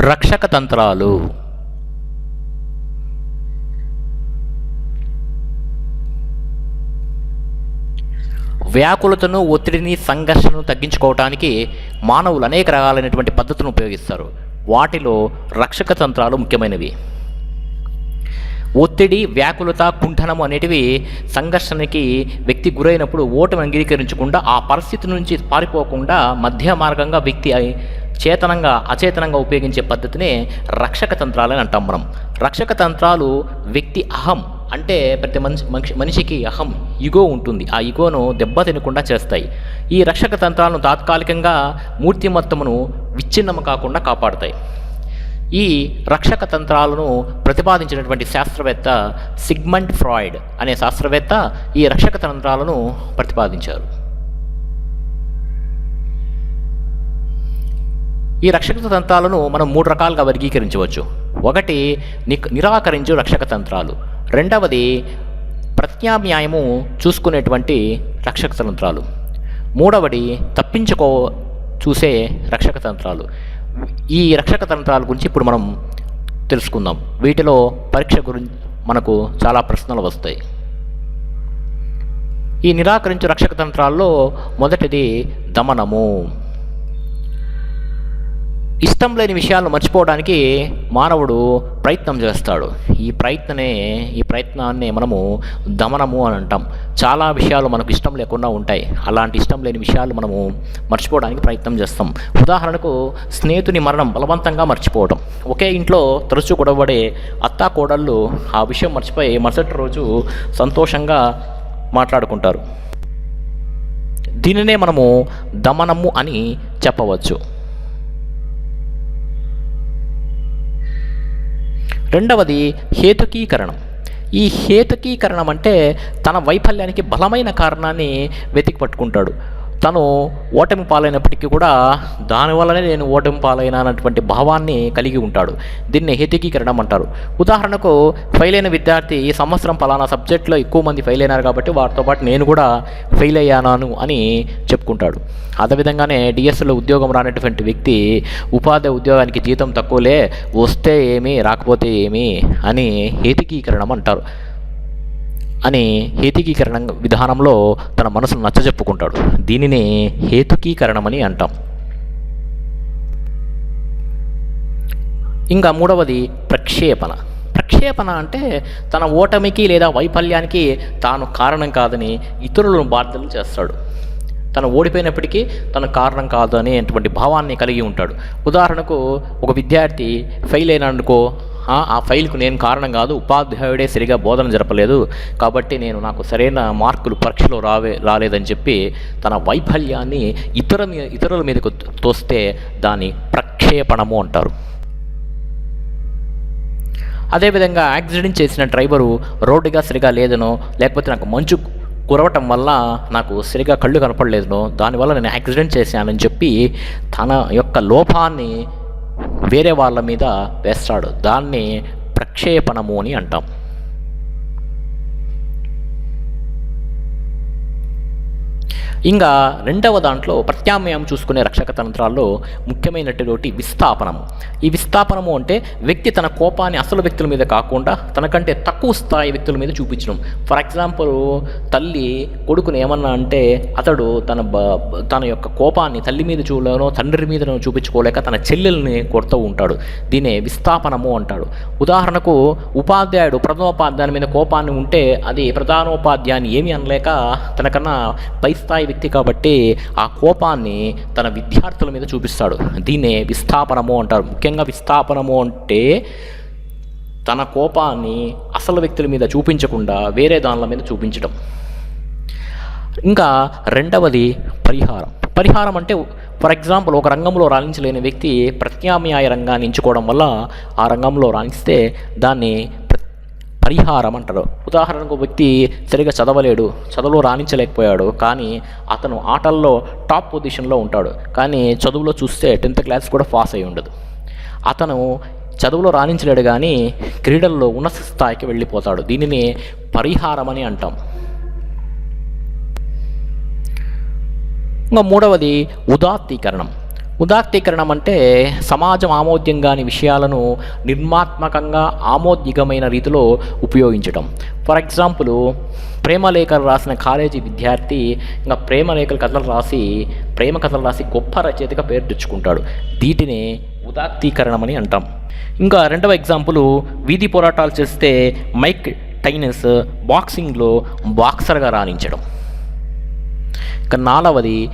రక్షక తంత్రాలు. వ్యాకులతను ఒత్తిడిని సంఘర్షణను తగ్గించుకోవటానికి మానవులు అనేక రకాలైనటువంటి పద్ధతులను ఉపయోగిస్తారు. వాటిలో రక్షక తంత్రాలు ముఖ్యమైనవి. ఒత్తిడి వ్యాకులత కుంఠనము అనేటివి సంఘర్షణకి వ్యక్తి గురైనప్పుడు ఓటమి అంగీకరించకుండా ఆ పరిస్థితి నుంచి పారిపోకుండా మధ్య మార్గంగా వ్యక్తి చేతనంగా అచేతనంగా ఉపయోగించే పద్ధతినే రక్షక తంత్రాలని అంటాం మనం. రక్షక తంత్రాలు వ్యక్తి అహం అంటే ప్రతి మనిషి మనిషి మనిషికి అహం ఇగో ఉంటుంది. ఆ ఇగోను దెబ్బ తినకుండా చేస్తాయి. ఈ రక్షక తంత్రాలను తాత్కాలికంగా మూర్తిమత్తమును విచ్ఛిన్నము కాకుండా కాపాడుతాయి. ఈ రక్షక తంత్రాలను ప్రతిపాదించినటువంటి శాస్త్రవేత్త సిగ్మంట్ ఫ్రాయిడ్ అనే శాస్త్రవేత్త ఈ రక్షక తంత్రాలను ప్రతిపాదించారు. ఈ రక్షక తంత్రాలను మనం మూడు రకాలుగా వర్గీకరించవచ్చు. ఒకటి ని- నిరాకరించు రక్షక తంత్రాలు. రెండవది ప్రత్యామ్నాయము చూసుకునేటువంటి రక్షక తంత్రాలు. మూడవది తప్పించుకో చూసే రక్షక తంత్రాలు. ఈ రక్షక తంత్రాల గురించి ఇప్పుడు మనం తెలుసుకుందాం. వీటిలో పరీక్ష గురించి మనకు చాలా ప్రశ్నలు వస్తాయి. ఈ నిరాకరించు రక్షక తంత్రాల్లో మొదటిది దమనము. ఇష్టం లేని విషయాలను మర్చిపోవడానికి మానవుడు ప్రయత్నం చేస్తాడు. ఈ ప్రయత్ననే ఈ ప్రయత్నాన్ని మనము దమనము అని అంటాం. చాలా విషయాలు మనకు ఇష్టం లేకుండా ఉంటాయి. అలాంటి ఇష్టం లేని విషయాలు మనము మర్చిపోవడానికి ప్రయత్నం చేస్తాం. ఉదాహరణకు స్నేహితుని మరణం బలవంతంగా మర్చిపోవడం ఒకే ఇంట్లో తరచూ గొడవబడే అత్తా కోడళ్ళు ఆ విషయం మర్చిపోయి మరుసటి రోజు సంతోషంగా మాట్లాడుకుంటారు. దీనినే మనము దమనము అని చెప్పవచ్చు. రెండవది హేతుకీకరణం. ఈ హేతుకీకరణం అంటే తన వైఫల్యానికి బలమైన కారణాన్ని వెతికి పట్టుకుంటాడు తను ఓటమి పాలైనప్పటికీ కూడా దానివల్లనే నేను ఓటమి పాలైనటువంటి అన్నటువంటి భావాన్ని కలిగి ఉంటాడు. దీన్ని హేతికీకరణం అంటారు. ఉదాహరణకు ఫెయిల్ అయిన విద్యార్థి ఈ సంవత్సరం పలానా సబ్జెక్ట్లో ఎక్కువ మంది ఫెయిల్ అయినారు కాబట్టి వారితో పాటు నేను కూడా ఫెయిల్ అయ్యాను అని చెప్పుకుంటాడు. అదేవిధంగానే డిఎస్లో ఉద్యోగం రానటువంటి వ్యక్తి ఉపాధి ఉద్యోగానికి జీతం తక్కువలే వస్తే ఏమి రాకపోతే ఏమి అని హేతికీకరణం అంటారు. అని హేతుకీకరణ విధానంలో తన మనసును నచ్చజెప్పుకుంటాడు. దీనినే హేతుకీకరణమని అంటాం. ఇంకా మూడవది ప్రక్షేపణ. ప్రక్షేపణ అంటే తన ఓటమికి లేదా వైఫల్యానికి తాను కారణం కాదని ఇతరులను బాధ్యతలు చేస్తాడు. తను ఓడిపోయినప్పటికీ తన కారణం కాదు అనేటువంటి భావాన్ని కలిగి ఉంటాడు. ఉదాహరణకు ఒక విద్యార్థి ఫెయిల్ అయినందుకో "ఆ, ఫైల్కు నేను కారణం కాదు ఉపాధ్యాయుడే సరిగా బోధన జరపలేదు. కాబట్టి నేను నాకు సరైన మార్కులు పరీక్షలో రావే రాలేదని చెప్పి తన వైఫల్యాన్ని ఇతర మీ- ఇతరుల మీదకు తోస్తే దాన్ని ప్రక్షేపణము అంటారు. అదేవిధంగా యాక్సిడెంట్ చేసిన డ్రైవరు రోడ్డుగా సరిగా లేదనో లేకపోతే నాకు మంచు కురవటం వల్ల నాకు సరిగా కళ్ళు కనపడలేదనో దానివల్ల నేను యాక్సిడెంట్ చేశానని చెప్పి తన యొక్క లోపాన్ని వేరే వాళ్ళ మీద వేస్తాడు. దాన్ని ప్రక్షేపణము అని అంటాం. ఇంకా రెండవ దాంట్లో ప్రత్యామ్నాయం చూసుకునే రక్షక తంత్రాల్లో ముఖ్యమైనటువంటి విస్థాపనము. ఈ విస్థాపనము అంటే వ్యక్తి తన కోపాన్ని అసలు వ్యక్తుల మీద కాకుండా తనకంటే తక్కువ స్థాయి వ్యక్తుల మీద చూపించడం. ఫర్ ఎగ్జాంపుల్ తల్లి కొడుకుని ఏమన్నా అంటే అతడు తన బ- తన యొక్క కోపాన్ని తల్లి మీద చూడలేనో తండ్రి మీదనో చూపించుకోలేక తన చెల్లెల్ని కొడుతూ ఉంటాడు. దీనే విస్థాపనము అంటాడు. ఉదాహరణకు ఉపాధ్యాయుడు ప్రథమోపాధ్యాయుని మీద కోపాన్ని ఉంటే అది ప్రధానోపాధ్యాయుని ఏమీ అనలేక తనకన్నా పై స్థాయి వ్యక్తి కాబట్టి ఆ కోపాన్ని తన విద్యార్థుల మీద చూపిస్తాడు. దీన్నే విస్థాపనము అంటారు. ముఖ్యంగా విస్థాపనము అంటే తన కోపాన్ని అసలు వ్యక్తుల మీద చూపించకుండా వేరే దానిల మీద చూపించడం ఇంకా రెండవది పరిహారం. పరిహారం అంటే ఫర్ ఎగ్జాంపుల్ ఒక రంగంలో రాణించలేని వ్యక్తి ప్రత్యామ్నాయ రంగాన్ని ఎంచుకోవడం వల్ల ఆ రంగంలో రాణిస్తే దాన్ని పరిహారం అంటారు ఉదాహరణకు ఒక వ్యక్తి సరిగా చదవలేడు చదువులో రాణించలేకపోయాడు కానీ అతను ఆటల్లో టాప్ పొజిషన్లో ఉంటాడు. కానీ చదువులో చూస్తే టెన్త్ క్లాస్ కూడా పాస్ అయి ఉండదు. అతను చదువులో రాణించలేడు కానీ క్రీడల్లో ఉన్నత స్థాయికి వెళ్ళిపోతాడు. దీనిని పరిహారం అని అంటాం. ఇంకా మూడవది ఉదాత్తీకరణం. ఉదాత్తీకరణం అంటే సమాజం ఆమోద్యం కాని విషయాలను నిర్మాత్మకంగా ఆమోద్యకమైన రీతిలో ఉపయోగించడం ఫర్ ఎగ్జాంపుల్ ప్రేమలేఖలు రాసిన కాలేజీ విద్యార్థి ఇంకా ప్రేమలేఖలు కథలు రాసి ప్రేమ కథలు రాసి గొప్ప రచయితగా పేరు తెచ్చుకుంటాడు. వీటిని ఉదాత్తీకరణం అని అంటాం. ఇంకా రెండవ ఎగ్జాంపుల్ వీధి పోరాటాలు చేస్తే మైక్ టైనస్ బాక్సింగ్లో బాక్సర్గా రాణించడం. ఇక నాలుగవది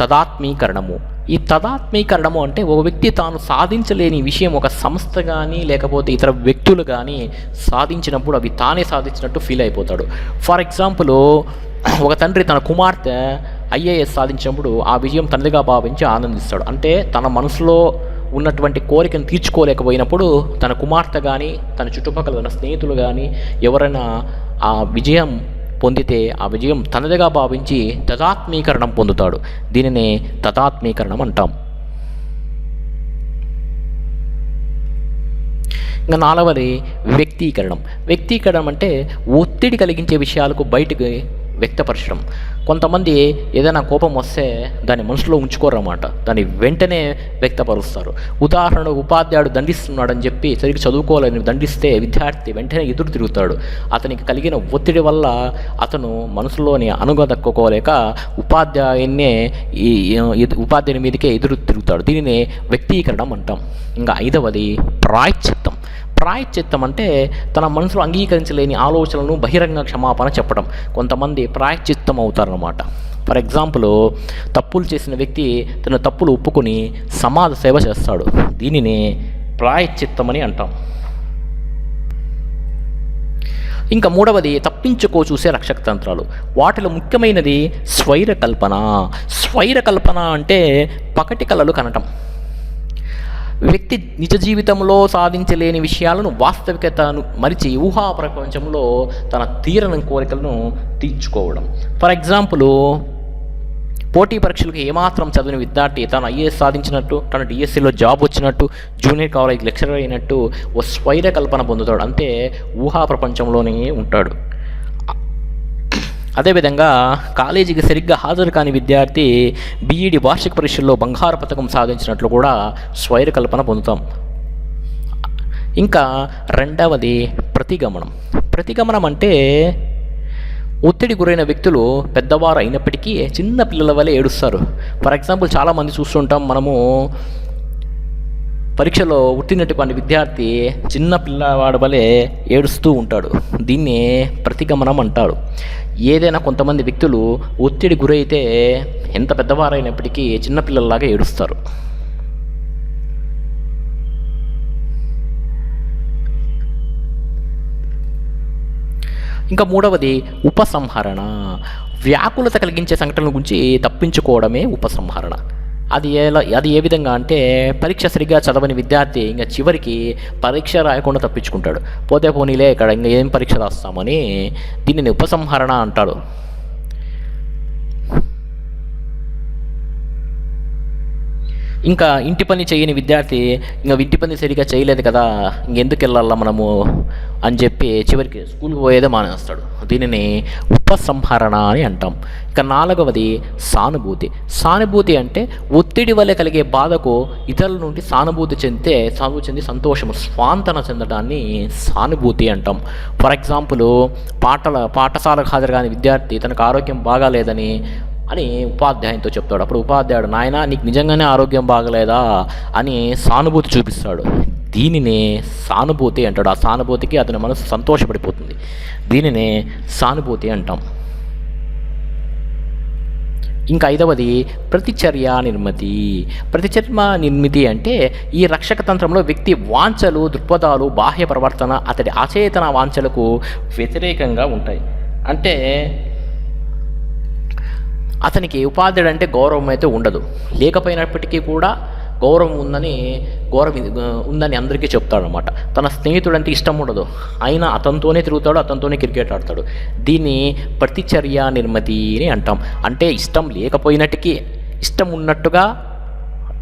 తదాత్మీకరణము. ఈ తదాత్మీకరణము అంటే ఒక వ్యక్తి తాను సాధించలేని విషయం ఒక సంస్థ కానీ లేకపోతే ఇతర వ్యక్తులు కానీ సాధించినప్పుడు అవి తానే సాధించినట్టు ఫీల్ అయిపోతాడు. ఫర్ ఎగ్జాంపుల్ ఒక తండ్రి తన కుమార్తె ఐఏఎస్ సాధించినప్పుడు ఆ విజయం తండ్రిగా భావించి ఆనందిస్తాడు. అంటే తన మనసులో ఉన్నటువంటి కోరికను తీర్చుకోలేకపోయినప్పుడు తన కుమార్తె కానీ తన చుట్టుపక్కల ఉన్న స్నేహితులు కానీ ఎవరైనా ఆ విజయం పొందితే ఆ విజయం తనదిగా భావించి తదాత్మీకరణం పొందుతాడు. దీనినే తదాత్మీకరణం అంటాం. ఇంకా నాలుగవది వ్యక్తీకరణం. వ్యక్తీకరణం అంటే ఒత్తిడి కలిగించే విషయాలకు బయటకు వ్యక్తపరచడం. కొంతమంది ఏదైనా కోపం వస్తే దాన్ని మనసులో ఉంచుకోరన్నమాట. దాన్ని వెంటనే వ్యక్తపరుస్తారు. ఉదాహరణ ఉపాధ్యాయుడు దండిస్తున్నాడని చెప్పి సరిగ్గా చదువుకోవాలని దండిస్తే విద్యార్థి వెంటనే ఎదురు తిరుగుతాడు. అతనికి కలిగిన ఒత్తిడి వల్ల అతను మనసులోని అనుగదక్కుకోలేక ఉపాధ్యాయున్నే ఈ- ఉపాధ్యాయుని మీదకే ఎదురు తిరుగుతాడు. దీనిని వ్యక్తీకరణం అంటాం. ఇంకా ఐదవది ప్రాయశ్చిత్తం. ప్రాయశ్చిత్తం అంటే తన మనసులో అంగీకరించలేని ఆలోచనలను బహిరంగ క్షమాపణ చెప్పడం. కొంతమంది ప్రాయశ్చిత్తం అవుతారన్నమాట ఫర్ ఎగ్జాంపుల్ తప్పులు చేసిన వ్యక్తి తన తప్పులు ఒప్పుకొని సమాజ సేవ చేస్తాడు. దీనిని ప్రాయశ్చిత్తం అని అంటాం. ఇంకా మూడవది తప్పించుకో చూసే రక్షక తంత్రాలు వాటిలో ముఖ్యమైనది స్వైర కల్పన స్వైర కల్పన అంటే పకటి కళలు కనటం. వ్యక్తి నిజ జీవితంలో సాధించలేని విషయాలను వాస్తవికతను మరిచి ఊహా ప్రపంచంలో తన తీరని కోరికలను తీర్చుకోవడం. ఫర్ ఎగ్జాంపుల్ పోటీ పరీక్షలకు ఏమాత్రం చదివిన విద్యార్థి తాను ఐఏఎస్ సాధించినట్టు తన డిఎస్సిలో జాబ్ వచ్చినట్టు జూనియర్ కాలేజ్ లెక్చరర్ అయినట్టు ఓ స్వైర కల్పన పొందుతాడు. అంతే ఊహా ప్రపంచంలోనే ఉంటాడు. అదేవిధంగా కాలేజీకి సరిగ్గా హాజరు కాని విద్యార్థి బీఈడి వార్షిక పరీక్షల్లో బంగారు పథకం సాధించినట్లు కూడా స్వైర కల్పన పొందుతాం. ఇంకా రెండవది ప్రతిగమనం. ప్రతిగమనం అంటే ఒత్తిడి గురైన వ్యక్తులు పెద్దవారు అయినప్పటికీ చిన్న పిల్లల వలె ఏడుస్తారు. ఫర్ ఎగ్జాంపుల్ చాలామంది చూస్తుంటాం మనము పరీక్షలో ఉట్టినటువంటి విద్యార్థి చిన్న పిల్లవాడు వలె ఏడుస్తూ ఉంటాడు. దీన్ని ప్రతిగమనం అంటారు. ఏదైనా కొంతమంది వ్యక్తులు ఒత్తిడి గురైతే ఎంత పెద్దవారైనప్పటికీ చిన్నపిల్లల్లాగా ఏడుస్తారు. ఇంకా మూడవది ఉపసంహరణ. వ్యాకులత కలిగించే సంఘటనల గురించి తప్పించుకోవడమే ఉపసంహరణ. అది ఎలా అది ఏ విధంగా అంటే పరీక్ష సరిగ్గా చదవని విద్యార్థి ఇంకా చివరికి పరీక్ష రాయకుండా తప్పించుకుంటాడు. పోతే పోనీలే ఇక్కడ ఇంకా ఏం పరీక్ష రాస్తామని దీనిని ఉపసంహరణ అంటాడు. ఇంకా ఇంటి పని చేయని విద్యార్థి ఇంకా ఇంటి పని సరిగా చేయలేదు కదా ఇంకెందుకు వెళ్ళాలా మనము అని చెప్పి చివరికి స్కూల్కి పోయేదే మానేస్తాడు. దీనిని ఉపసంహరణ అని అంటాం. ఇక నాలుగవది సానుభూతి. సానుభూతి అంటే ఒత్తిడి వల్ల కలిగే బాధకు ఇతరుల నుండి సానుభూతి చెందితే సానుభూతి చెంది సంతోషము స్వాంతన చెందడాన్ని సానుభూతి అంటాం. ఫర్ ఎగ్జాంపుల్ పాటల పాఠశాలకు హాజరు కాని విద్యార్థి తనకు ఆరోగ్యం బాగాలేదని అని ఉపాధ్యాయునితో చెప్తాడు. అప్పుడు ఉపాధ్యాయుడు నాయన నీకు నిజంగానే ఆరోగ్యం బాగలేదా? అని సానుభూతి చూపిస్తాడు. దీనినే సానుభూతి అంటాడు. ఆ సానుభూతికి అతని మనసు సంతోషపడిపోతుంది. దీనినే సానుభూతి అంటాం. ఇంకా ఐదవది ప్రతిచర్య నిర్మితి. ప్రతిచర్మ నిర్మితి అంటే ఈ రక్షక తంత్రంలో వ్యక్తి వాంఛలు దృక్పథాలు బాహ్య ప్రవర్తన అతడి అచేతన వాంఛలకు వ్యతిరేకంగా ఉంటాయి. అంటే అతనికి ఉపాధ్యాయుడు అంటే గౌరవం అయితే ఉండదు. లేకపోయినప్పటికీ కూడా గౌరవం ఉందని గౌరవం ఉందని అందరికీ చెప్తాడనమాట తన స్నేహితుడు అంటే ఇష్టం ఉండదు. అయినా అతనితోనే తిరుగుతాడు అతనితోనే క్రికెట్ ఆడతాడు. దీన్ని ప్రతిచర్య నిర్మతి అని అంటాం. అంటే ఇష్టం లేకపోయినట్టుకి ఇష్టం ఉన్నట్టుగా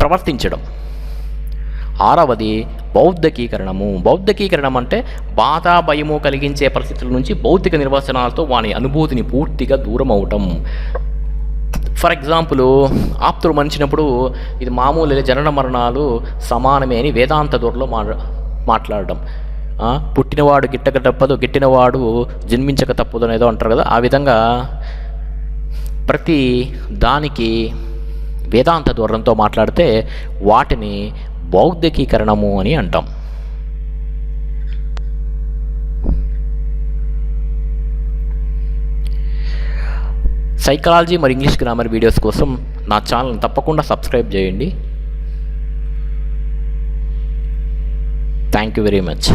ప్రవర్తించడం. ఆరవది బౌద్ధకీకరణము. బౌద్ధకీకరణం అంటే బాధ భయము కలిగించే పరిస్థితుల నుంచి భౌతిక నిర్వచనాలతో వాని అనుభూతిని పూర్తిగా దూరం అవటం ఫర్ ఎగ్జాంపుల్ ఆప్తులు మనిచినప్పుడు ఇది మామూలు జనన మరణాలు సమానమే అని వేదాంత దూరంలో మా మాట్లాడడం. పుట్టినవాడు గిట్టక తప్పదు గిట్టినవాడు జన్మించక తప్పదు అనేదో అంటారు కదా ఆ విధంగా ప్రతి దానికి వేదాంత దూరంతో మాట్లాడితే వాటిని బౌద్ధికీకరణము అని అంటాం. సైకాలజీ మరియు ఇంగ్లీష్ గ్రామర్ వీడియోస్ కోసం నా ఛానల్ని తప్పకుండా సబ్స్క్రైబ్ చేయండి. Thank you very much